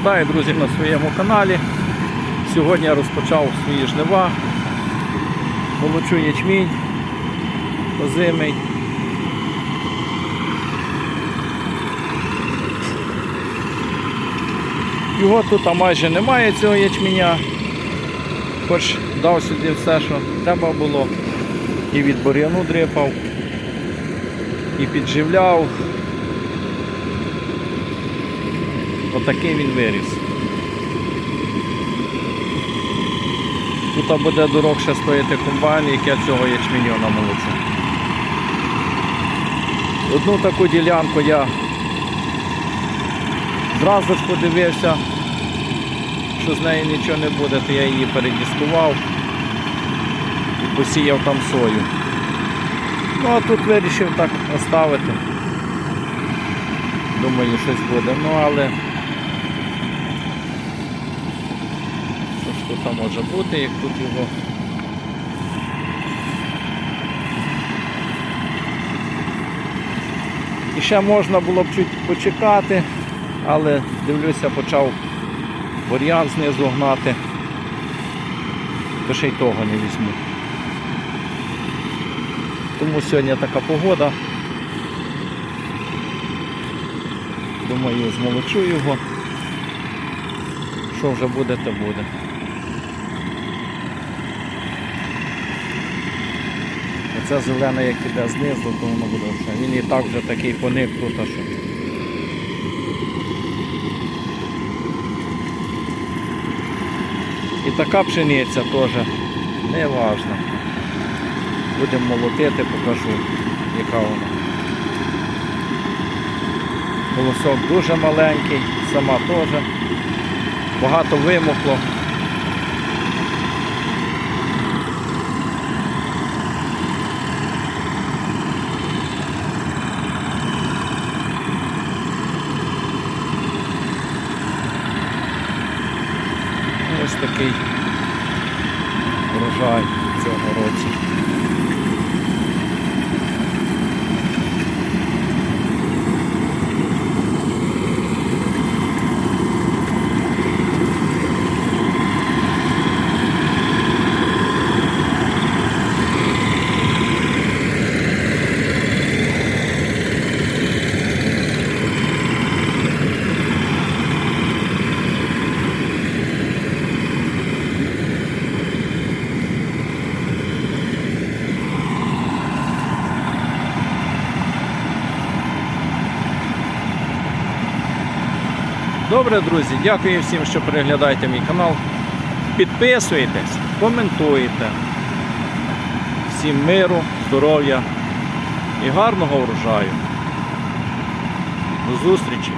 Вітаю, друзі, на своєму каналі. Сьогодні я розпочав свої жнива. Молочу ячмінь озимий. Його тут майже немає цього ячменя. Хоч дав сюди все, що треба було. І від бур'яну дрипав, і підживляв. Отакий він виріс. Тут буде дорогше стояти комбайн, як я цього ячменю на молоці. Одну таку ділянку я зразу ж подивився, що з неї нічого не буде, то я її передіскував і посіяв там сою. Ну а тут вирішив так оставити. Думаю, щось буде. Ну але що ж тут може бути, як тут його. І ще можна було б чуть почекати, але дивлюся, почав бур'ян знизу гнати, то ще й того не візьму. Тому сьогодні така погода. Думаю, змолочу його. Що вже буде, то буде. Оце зелене, як іде знизу, то воно буде все. Він і так вже такий поник тут, а що. І така пшениця теж не важна. Будемо молотити, покажу, яка вона. Голосок дуже маленький, сама теж. Багато вимокло. Такий врожай цього році. Добре, друзі, дякую всім, що переглядаєте мій канал. Підписуйтесь, коментуйте. Всім миру, здоров'я і гарного врожаю. До зустрічі!